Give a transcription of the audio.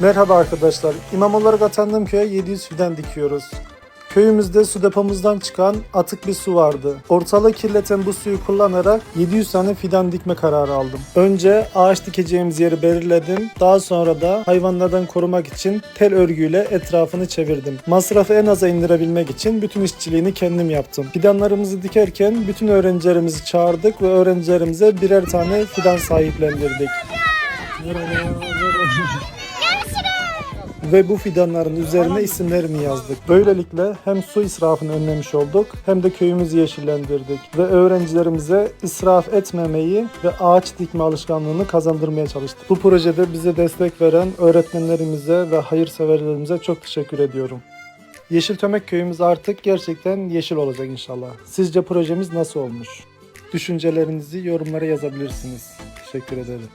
Merhaba arkadaşlar. İmam olarak atandığım köye 700 fidan dikiyoruz. Köyümüzde su depomuzdan çıkan atık bir su vardı. Ortalığı kirleten bu suyu kullanarak 700 tane fidan dikme kararı aldım. Önce ağaç dikeceğimiz yeri belirledim. Daha sonra da hayvanlardan korumak için tel örgüyle etrafını çevirdim. Masrafı en aza indirebilmek için bütün işçiliğini kendim yaptım. Fidanlarımızı dikerken bütün öğrencilerimizi çağırdık ve öğrencilerimize birer tane fidan sahiplendirdik. Ve bu fidanların üzerine isimlerini yazdık. Böylelikle hem su israfını önlemiş olduk hem de köyümüzü yeşillendirdik ve öğrencilerimize israf etmemeyi ve ağaç dikme alışkanlığını kazandırmaya çalıştık. Bu projede bize destek veren öğretmenlerimize ve hayırseverlerimize çok teşekkür ediyorum. Yeşil Tömek köyümüz artık gerçekten yeşil olacak inşallah. Sizce projemiz nasıl olmuş? Düşüncelerinizi yorumlara yazabilirsiniz. Teşekkür ederim.